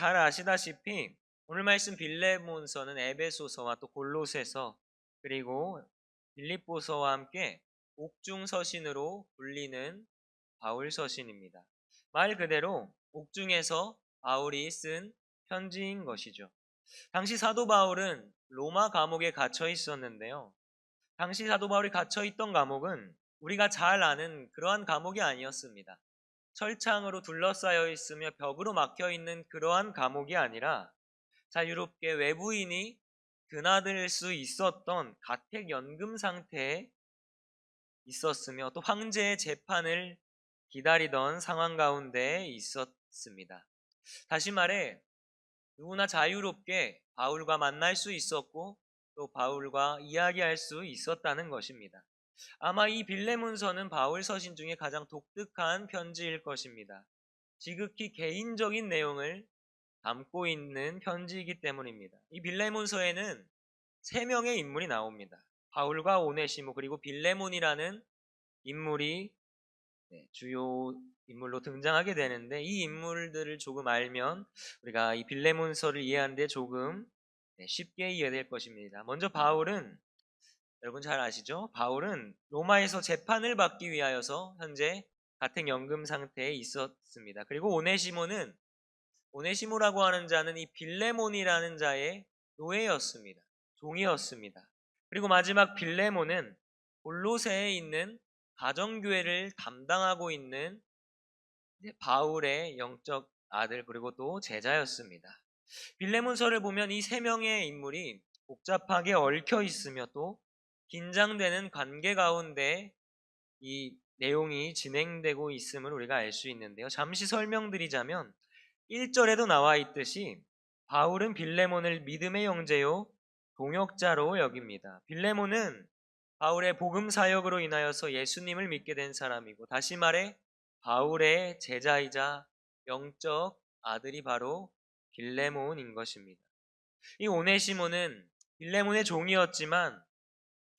또잘 아시다시피 오늘 말씀 빌레몬서는 에베소서와 또 골로새서 그리고 빌립보서와 함께 옥중 서신으로 불리는 바울 서신입니다. 말 그대로 옥중에서 바울이 쓴 편지인 것이죠. 당시 사도 바울은 로마 감옥에 갇혀 있었는데요. 당시 사도 바울이 갇혀 있던 감옥은 우리가 잘 아는 그러한 감옥이 아니었습니다. 철창으로 둘러싸여 있으며 벽으로 막혀 있는 그러한 감옥이 아니라 자유롭게 외부인이 드나들 수 있었던 가택 연금 상태에 있었으며 또 황제의 재판을 기다리던 상황 가운데 있었습니다. 다시 말해 누구나 자유롭게 바울과 만날 수 있었고 또 바울과 이야기할 수 있었다는 것입니다. 아마 이 빌레문서는 바울 서신 중에 가장 독특한 편지일 것입니다. 지극히 개인적인 내용을 담고 있는 편지이기 때문입니다. 이 빌레문서에는 세 명의 인물이 나옵니다. 바울과 오네시모 그리고 빌레몬이라는 인물이 네, 주요 인물로 등장하게 되는데 이 인물들을 조금 알면 우리가 이 빌레몬서를 이해하는데 조금 네, 쉽게 이해될 것입니다. 먼저 바울은 여러분 잘 아시죠? 바울은 로마에서 재판을 받기 위하여서 현재 가택 연금 상태에 있었습니다. 그리고 오네시모는 오네시모라고 하는 자는 이 빌레몬이라는 자의 노예였습니다. 종이었습니다. 그리고 마지막 빌레몬은 골로새에 있는 가정교회를 담당하고 있는 바울의 영적 아들 그리고 또 제자였습니다. 빌레몬서를 보면 이 세 명의 인물이 복잡하게 얽혀 있으며 또 긴장되는 관계 가운데 이 내용이 진행되고 있음을 우리가 알 수 있는데요. 잠시 설명드리자면 1절에도 나와 있듯이 바울은 빌레몬을 믿음의 형제요 동역자로 여깁니다. 빌레몬은 바울의 복음 사역으로 인하여서 예수님을 믿게 된 사람이고 다시 말해 바울의 제자이자 영적 아들이 바로 빌레몬인 것입니다. 이 오네시모는 빌레몬의 종이었지만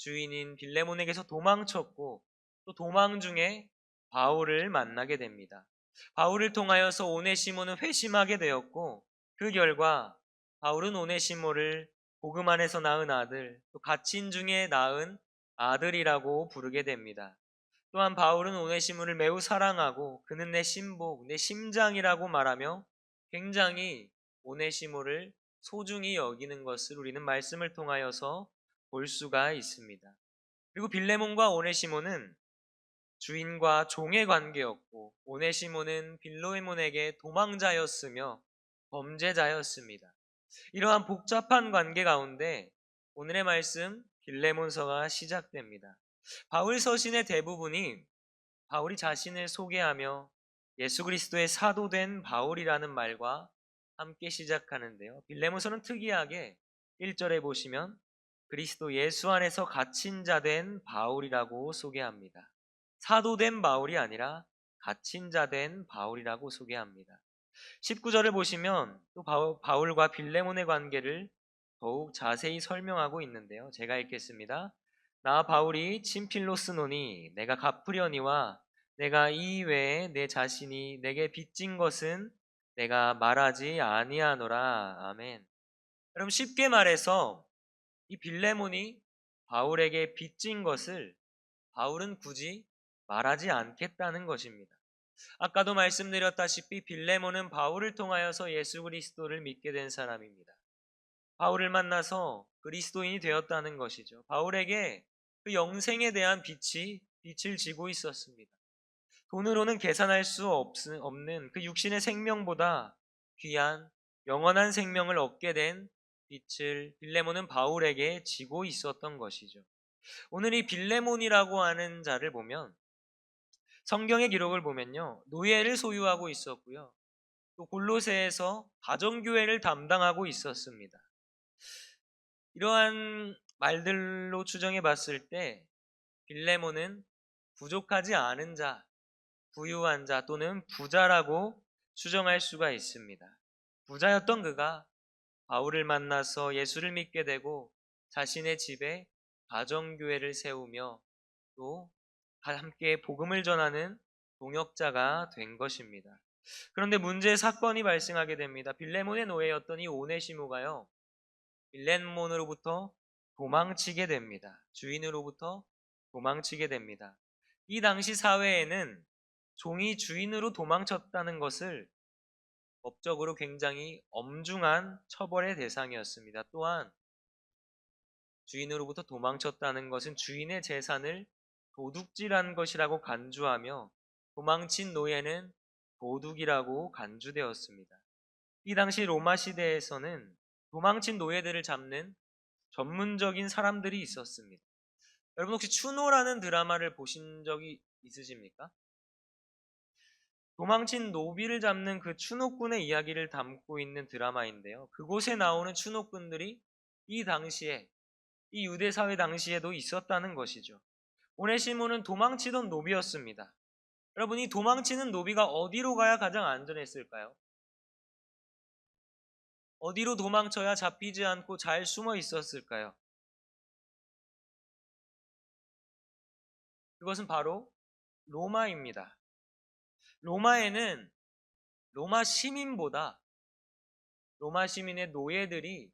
주인인 빌레몬에게서 도망쳤고 또 도망 중에 바울을 만나게 됩니다. 바울을 통하여서 오네시모는 회심하게 되었고 그 결과 바울은 오네시모를 복음 안에서 낳은 아들, 또 갇힌 중에 낳은 아들이라고 부르게 됩니다. 또한 바울은 오네시모를 매우 사랑하고 그는 내 신복, 내 심장이라고 말하며 굉장히 오네시모를 소중히 여기는 것을 우리는 말씀을 통하여서 볼 수가 있습니다. 그리고 빌레몬과 오네시모는 주인과 종의 관계였고 오네시모는 빌로에몬에게 도망자였으며 범죄자였습니다. 이러한 복잡한 관계 가운데 오늘의 말씀 빌레몬서가 시작됩니다. 바울 서신의 대부분이 바울이 자신을 소개하며 예수 그리스도의 사도된 바울이라는 말과 함께 시작하는데요. 빌레몬서는 특이하게 1절에 보시면 그리스도 예수 안에서 갇힌 자 된 바울이라고 소개합니다. 사도된 바울이 아니라 갇힌 자 된 바울이라고 소개합니다. 19절을 보시면 또 바울과 빌레몬의 관계를 더욱 자세히 설명하고 있는데요. 제가 읽겠습니다. 나 바울이 친필로 쓰노니 내가 갚으려니와 내가 이 외에 내 자신이 내게 빚진 것은 내가 말하지 아니하노라. 아멘. 여러분 쉽게 말해서 이 빌레몬이 바울에게 빚진 것을 바울은 굳이 말하지 않겠다는 것입니다. 아까도 말씀드렸다시피 빌레몬은 바울을 통하여서 예수 그리스도를 믿게 된 사람입니다. 바울을 만나서 그리스도인이 되었다는 것이죠. 바울에게 그 영생에 대한 빛이 빛을 지고 있었습니다. 돈으로는 계산할 수 없는 그 육신의 생명보다 귀한 영원한 생명을 얻게 된 빛을 빌레몬은 바울에게 지고 있었던 것이죠. 오늘 이 빌레몬이라고 하는 자를 보면 성경의 기록을 보면요. 노예를 소유하고 있었고요. 또 골로새에서 가정교회를 담당하고 있었습니다. 이러한 말들로 추정해 봤을 때 빌레몬은 부족하지 않은 자, 부유한 자 또는 부자라고 추정할 수가 있습니다. 부자였던 그가 바울을 만나서 예수를 믿게 되고 자신의 집에 가정교회를 세우며 또 함께 복음을 전하는 동역자가 된 것입니다. 그런데 문제의 사건이 발생하게 됩니다. 빌레몬의 노예였던 이 오네시모가요. 빌레몬으로부터 도망치게 됩니다. 주인으로부터 도망치게 됩니다. 이 당시 사회에는 종이 주인으로 도망쳤다는 것을 법적으로 굉장히 엄중한 처벌의 대상이었습니다. 또한 주인으로부터 도망쳤다는 것은 주인의 재산을 도둑질한 것이라고 간주하며 도망친 노예는 도둑이라고 간주되었습니다. 이 당시 로마 시대에서는 도망친 노예들을 잡는 전문적인 사람들이 있었습니다. 여러분 혹시 추노라는 드라마를 보신 적이 있으십니까? 도망친 노비를 잡는 그 추노꾼의 이야기를 담고 있는 드라마인데요. 그곳에 나오는 추노꾼들이 이 당시에 이 유대 사회 당시에도 있었다는 것이죠. 오네시모는 도망치던 노비였습니다. 여러분 이 도망치는 노비가 어디로 가야 가장 안전했을까요? 어디로 도망쳐야 잡히지 않고 잘 숨어 있었을까요? 그것은 바로 로마입니다. 로마에는 로마 시민보다 로마 시민의 노예들이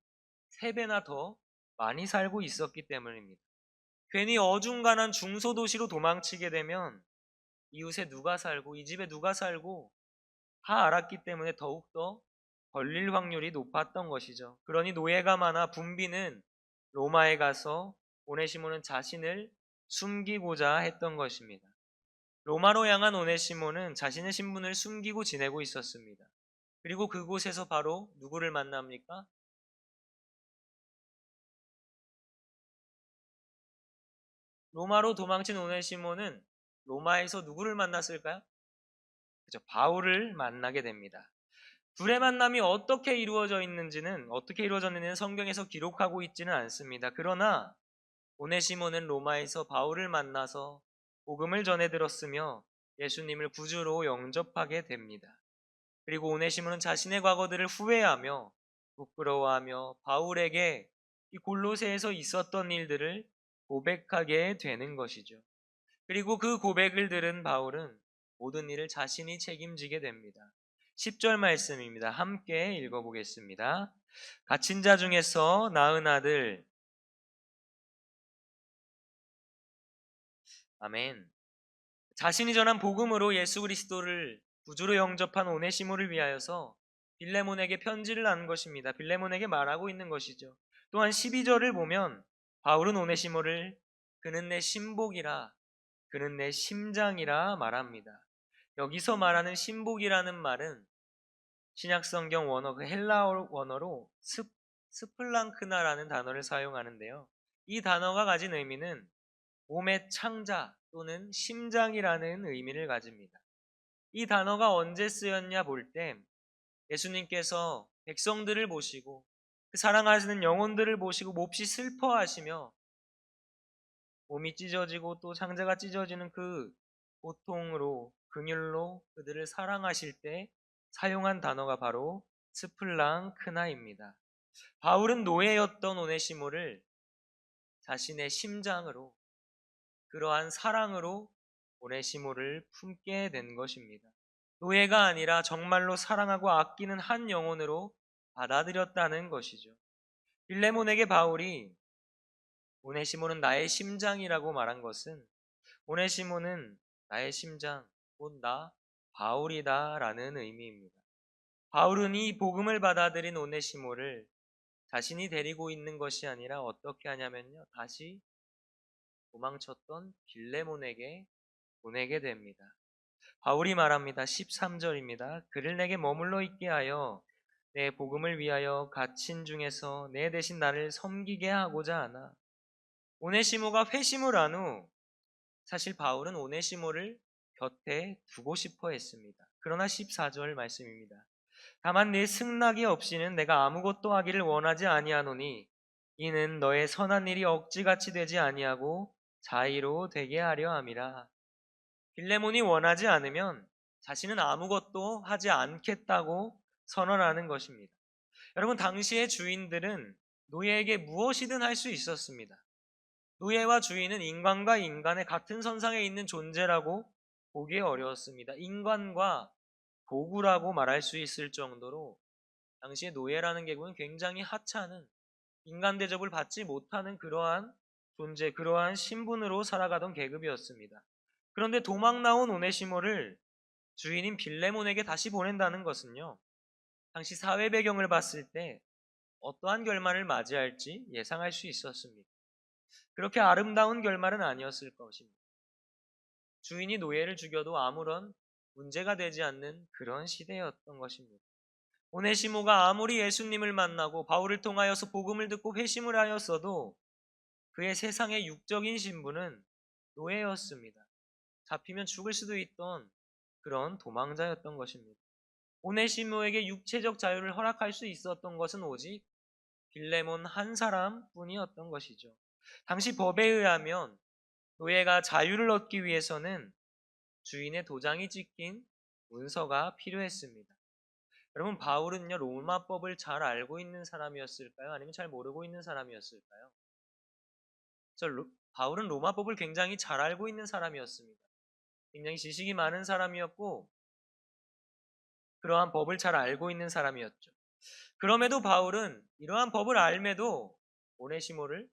세 배나 더 많이 살고 있었기 때문입니다. 괜히 어중간한 중소도시로 도망치게 되면 이웃에 누가 살고 이 집에 누가 살고 다 알았기 때문에 더욱더 걸릴 확률이 높았던 것이죠. 그러니 노예가 많아 분비는 로마에 가서 오네시모는 자신을 숨기고자 했던 것입니다. 로마로 향한 오네시모는 자신의 신분을 숨기고 지내고 있었습니다. 그리고 그곳에서 바로 누구를 만납니까? 로마로 도망친 오네시모는 로마에서 누구를 만났을까요? 그죠. 바울을 만나게 됩니다. 둘의 만남이 어떻게 이루어져 있는지는 어떻게 이루어졌는지는 성경에서 기록하고 있지는 않습니다. 그러나 오네시모는 로마에서 바울을 만나서 복음을 전해 들었으며 예수님을 구주로 영접하게 됩니다. 그리고 오네시모는 자신의 과거들을 후회하며 부끄러워하며 바울에게 이 골로새에서 있었던 일들을 고백하게 되는 것이죠. 그리고 그 고백을 들은 바울은 모든 일을 자신이 책임지게 됩니다. 10절 말씀입니다. 함께 읽어보겠습니다. 갇힌 자 중에서 낳은 아들 아멘. 자신이 전한 복음으로 예수 그리스도를 구주로 영접한 오네시모를 위하여서 빌레몬에게 편지를 난 것입니다. 빌레몬에게 말하고 있는 것이죠. 또한 12절을 보면 바울은 오네시모를 그는 내 신복이라 그는 내 심장이라 말합니다. 여기서 말하는 신복이라는 말은 신약성경 원어 그 헬라어 원어로 스, 스플랑크나라는 단어를 사용하는데요. 이 단어가 가진 의미는 몸의 창자 또는 심장이라는 의미를 가집니다. 이 단어가 언제 쓰였냐 볼 때 예수님께서 백성들을 보시고 그 사랑하시는 영혼들을 보시고 몹시 슬퍼하시며 몸이 찢어지고 또 창자가 찢어지는 그 고통으로 긍휼로 그들을 사랑하실 때 사용한 단어가 바로 스플랑 크나입니다. 바울은 노예였던 오네시모를 자신의 심장으로 그러한 사랑으로 오네시모를 품게 된 것입니다. 노예가 아니라 정말로 사랑하고 아끼는 한 영혼으로 받아들였다는 것이죠. 빌레몬에게 바울이 오네시모는 나의 심장이라고 말한 것은 오네시모는 나의 심장, 곧 나 바울이다 라는 의미입니다. 바울은 이 복음을 받아들인 오네시모를 자신이 데리고 있는 것이 아니라 어떻게 하냐면요. 다시 도망쳤던 빌레몬에게 보내게 됩니다. 바울이 말합니다. 13절입니다. 그를 내게 머물러 있게 하여 내 복음을 위하여 갇힌 중에서 내 대신 나를 섬기게 하고자 하나. 오네시모가 회심을 한 후 사실 바울은 오네시모를 곁에 두고 싶어 했습니다. 그러나 14절 말씀입니다. 다만 내 승낙이 없이는 내가 아무것도 하기를 원하지 아니하노니 이는 너의 선한 일이 억지같이 되지 아니하고 자의로 되게 하려 함이라. 빌레몬이 원하지 않으면 자신은 아무것도 하지 않겠다고 선언하는 것입니다. 여러분 당시의 주인들은 노예에게 무엇이든 할 수 있었습니다. 노예와 주인은 인간과 인간의 같은 선상에 있는 존재라고 보기 어려웠습니다. 인간과 도구라고 말할 수 있을 정도로 당시에 노예라는 계급은 굉장히 하찮은 인간 대접을 받지 못하는 그러한 존재, 그러한 신분으로 살아가던 계급이었습니다. 그런데 도망 나온 오네시모를 주인인 빌레몬에게 다시 보낸다는 것은요. 당시 사회 배경을 봤을 때 어떠한 결말을 맞이할지 예상할 수 있었습니다. 그렇게 아름다운 결말은 아니었을 것입니다. 주인이 노예를 죽여도 아무런 문제가 되지 않는 그런 시대였던 것입니다. 오네시모가 아무리 예수님을 만나고 바울을 통하여서 복음을 듣고 회심을 하였어도 그의 세상의 육적인 신분은 노예였습니다. 잡히면 죽을 수도 있던 그런 도망자였던 것입니다. 오네시모에게 육체적 자유를 허락할 수 있었던 것은 오직 빌레몬 한 사람뿐이었던 것이죠. 당시 법에 의하면 노예가 자유를 얻기 위해서는 주인의 도장이 찍힌 문서가 필요했습니다. 여러분 바울은요 로마법을 잘 알고 있는 사람이었을까요? 아니면 잘 모르고 있는 사람이었을까요? 저 로, 바울은 로마법을 굉장히 잘 알고 있는 사람이었습니다. 굉장히 지식이 많은 사람이었고 그러한 법을 잘 알고 있는 사람이었죠. 그럼에도 바울은 이러한 법을 알매도 오네시모를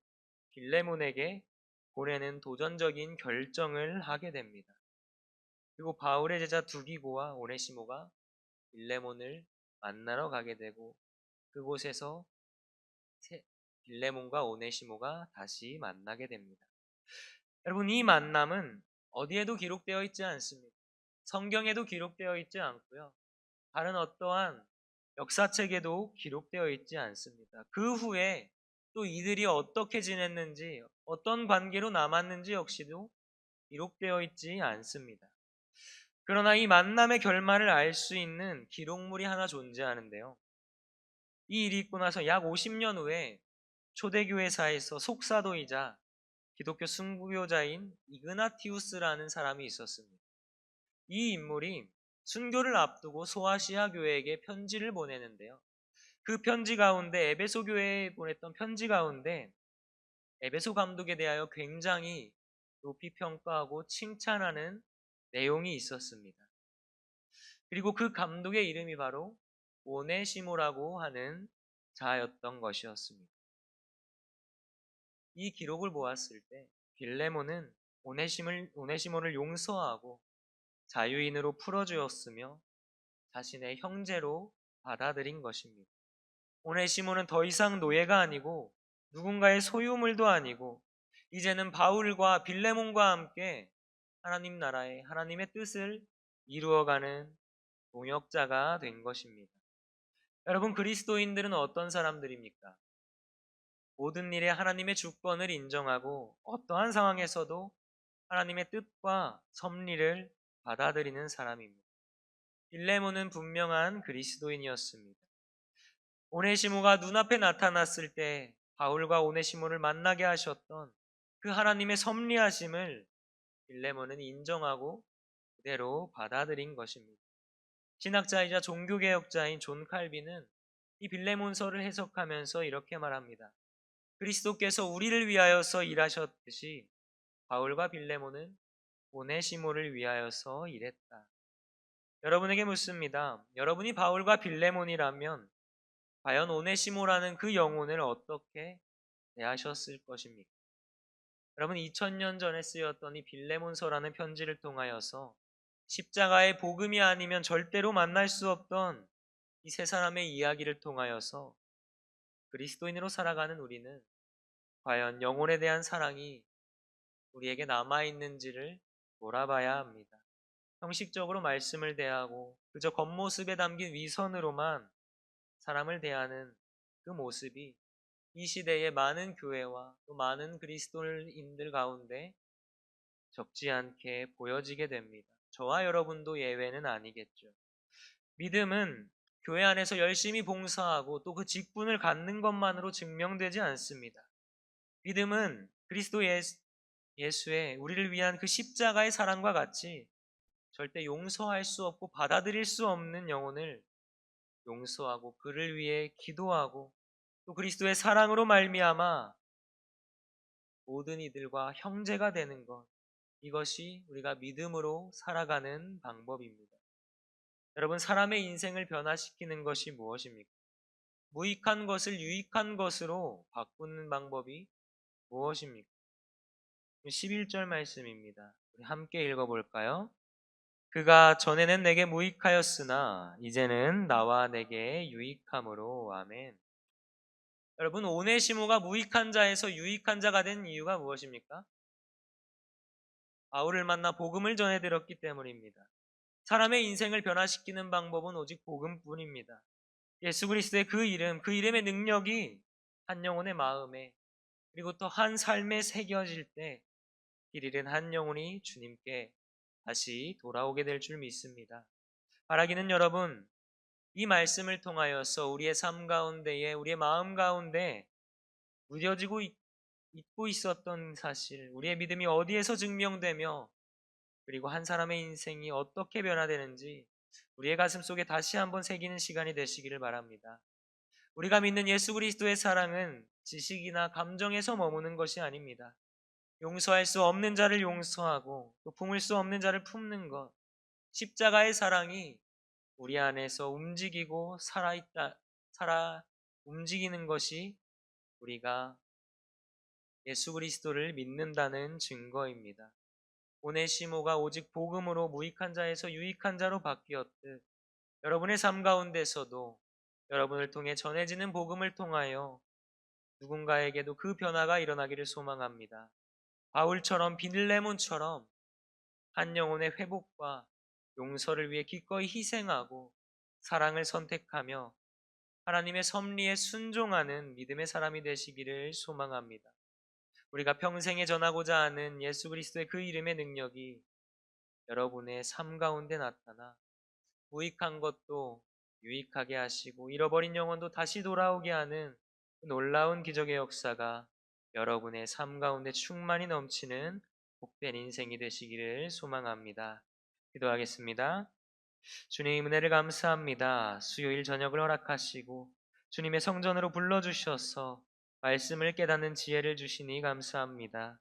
빌레몬에게 보내는 도전적인 결정을 하게 됩니다. 그리고 바울의 제자 두기고와 오네시모가 빌레몬을 만나러 가게 되고 그곳에서 빌레몬과 오네시모가 다시 만나게 됩니다. 여러분 이 만남은 어디에도 기록되어 있지 않습니다. 성경에도 기록되어 있지 않고요. 다른 어떠한 역사책에도 기록되어 있지 않습니다. 그 후에 또 이들이 어떻게 지냈는지, 어떤 관계로 남았는지 역시도 기록되어 있지 않습니다. 그러나 이 만남의 결말을 알 수 있는 기록물이 하나 존재하는데요. 이 일이 있고 나서 약 50년 후에 초대교회사에서 속사도이자 기독교 순교자인 이그나티우스라는 사람이 있었습니다. 이 인물이 순교를 앞두고 소아시아 교회에게 편지를 보내는데요. 그 편지 가운데 에베소 교회에 보냈던 편지 가운데 에베소 감독에 대하여 굉장히 높이 평가하고 칭찬하는 내용이 있었습니다. 그리고 그 감독의 이름이 바로 오네시모라고 하는 자였던 것이었습니다. 이 기록을 보았을 때 빌레몬은 오네심을, 오네시모를 용서하고 자유인으로 풀어주었으며 자신의 형제로 받아들인 것입니다. 오네시모는 더 이상 노예가 아니고 누군가의 소유물도 아니고 이제는 바울과 빌레몬과 함께 하나님 나라의 하나님의 뜻을 이루어가는 동역자가 된 것입니다. 여러분 그리스도인들은 어떤 사람들입니까? 모든 일에 하나님의 주권을 인정하고 어떠한 상황에서도 하나님의 뜻과 섭리를 받아들이는 사람입니다. 빌레몬은 분명한 그리스도인이었습니다. 오네시모가 눈앞에 나타났을 때 바울과 오네시모를 만나게 하셨던 그 하나님의 섭리하심을 빌레몬은 인정하고 그대로 받아들인 것입니다. 신학자이자 종교개혁자인 존 칼빈은 이 빌레몬서를 해석하면서 이렇게 말합니다. 그리스도께서 우리를 위하여서 일하셨듯이 바울과 빌레몬은 오네시모를 위하여서 일했다. 여러분에게 묻습니다. 여러분이 바울과 빌레몬이라면 과연 오네시모라는 그 영혼을 어떻게 대하셨을 것입니까? 여러분 2000년 전에 쓰였던 이 빌레몬서라는 편지를 통하여서 십자가의 복음이 아니면 절대로 만날 수 없던 이 세 사람의 이야기를 통하여서 그리스도인으로 살아가는 우리는 과연 영혼에 대한 사랑이 우리에게 남아있는지를 돌아봐야 합니다. 형식적으로 말씀을 대하고 그저 겉모습에 담긴 위선으로만 사람을 대하는 그 모습이 이 시대의 많은 교회와 또 많은 그리스도인들 가운데 적지 않게 보여지게 됩니다. 저와 여러분도 예외는 아니겠죠. 믿음은 교회 안에서 열심히 봉사하고 또 그 직분을 갖는 것만으로 증명되지 않습니다. 믿음은 그리스도 예수의 우리를 위한 그 십자가의 사랑과 같이 절대 용서할 수 없고 받아들일 수 없는 영혼을 용서하고 그를 위해 기도하고 또 그리스도의 사랑으로 말미암아 모든 이들과 형제가 되는 것 이것이 우리가 믿음으로 살아가는 방법입니다. 여러분, 사람의 인생을 변화시키는 것이 무엇입니까? 무익한 것을 유익한 것으로 바꾸는 방법이 무엇입니까? 11절 말씀입니다. 우리 함께 읽어볼까요? 그가 전에는 내게 무익하였으나 이제는 나와 내게 유익함으로 아멘. 여러분 오네시모가 무익한 자에서 유익한 자가 된 이유가 무엇입니까? 바울을 만나 복음을 전해 들었기 때문입니다. 사람의 인생을 변화시키는 방법은 오직 복음뿐입니다. 예수 그리스도의 그 이름, 그 이름의 능력이 한 영혼의 마음에 그리고 또 한 삶에 새겨질 때 길 잃은 한 영혼이 주님께 다시 돌아오게 될 줄 믿습니다. 바라기는 여러분, 이 말씀을 통하여서 우리의 삶 가운데에 우리의 마음 가운데 무뎌지고 있, 잊고 있었던 사실, 우리의 믿음이 어디에서 증명되며 그리고 한 사람의 인생이 어떻게 변화되는지 우리의 가슴 속에 다시 한번 새기는 시간이 되시기를 바랍니다. 우리가 믿는 예수 그리스도의 사랑은 지식이나 감정에서 머무는 것이 아닙니다. 용서할 수 없는 자를 용서하고 또 품을 수 없는 자를 품는 것. 십자가의 사랑이 우리 안에서 움직이고 살아있다, 살아 움직이는 것이 우리가 예수 그리스도를 믿는다는 증거입니다. 오네시모가 오직 복음으로 무익한 자에서 유익한 자로 바뀌었듯 여러분의 삶 가운데서도 여러분을 통해 전해지는 복음을 통하여 누군가에게도 그 변화가 일어나기를 소망합니다. 바울처럼 비들레몬처럼 한 영혼의 회복과 용서를 위해 기꺼이 희생하고 사랑을 선택하며 하나님의 섭리에 순종하는 믿음의 사람이 되시기를 소망합니다. 우리가 평생에 전하고자 하는 예수 그리스도의 그 이름의 능력이 여러분의 삶 가운데 나타나 무익한 것도 유익하게 하시고 잃어버린 영혼도 다시 돌아오게 하는 그 놀라운 기적의 역사가 여러분의 삶 가운데 충만히 넘치는 복된 인생이 되시기를 소망합니다. 기도하겠습니다. 주님 은혜를 감사합니다. 수요일 저녁을 허락하시고 주님의 성전으로 불러주셔서 말씀을 깨닫는 지혜를 주시니 감사합니다.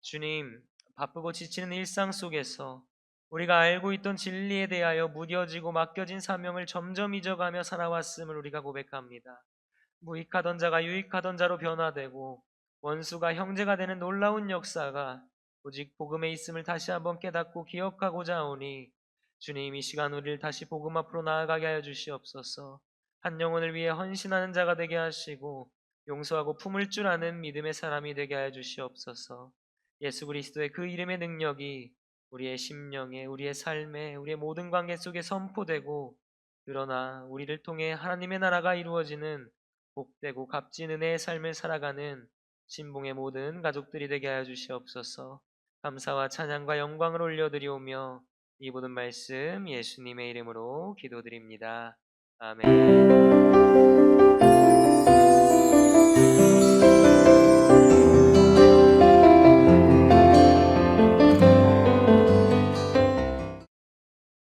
주님, 바쁘고 지치는 일상 속에서 우리가 알고 있던 진리에 대하여 무뎌지고 맡겨진 사명을 점점 잊어가며 살아왔음을 우리가 고백합니다. 무익하던 자가 유익하던 자로 변화되고 원수가 형제가 되는 놀라운 역사가 오직 복음에 있음을 다시 한번 깨닫고 기억하고자 하오니 주님 이 시간 우리를 다시 복음 앞으로 나아가게 하여 주시옵소서 한 영혼을 위해 헌신하는 자가 되게 하시고 용서하고 품을 줄 아는 믿음의 사람이 되게 하여 주시옵소서 예수 그리스도의 그 이름의 능력이 우리의 심령에 우리의 삶에 우리의 모든 관계 속에 선포되고 그러나 우리를 통해 하나님의 나라가 이루어지는 복되고 값진 은혜의 삶을 살아가는 신봉의 모든 가족들이 되게 하여 주시옵소서. 감사와 찬양과 영광을 올려드리오며 이 모든 말씀 예수님의 이름으로 기도드립니다. 아멘. you.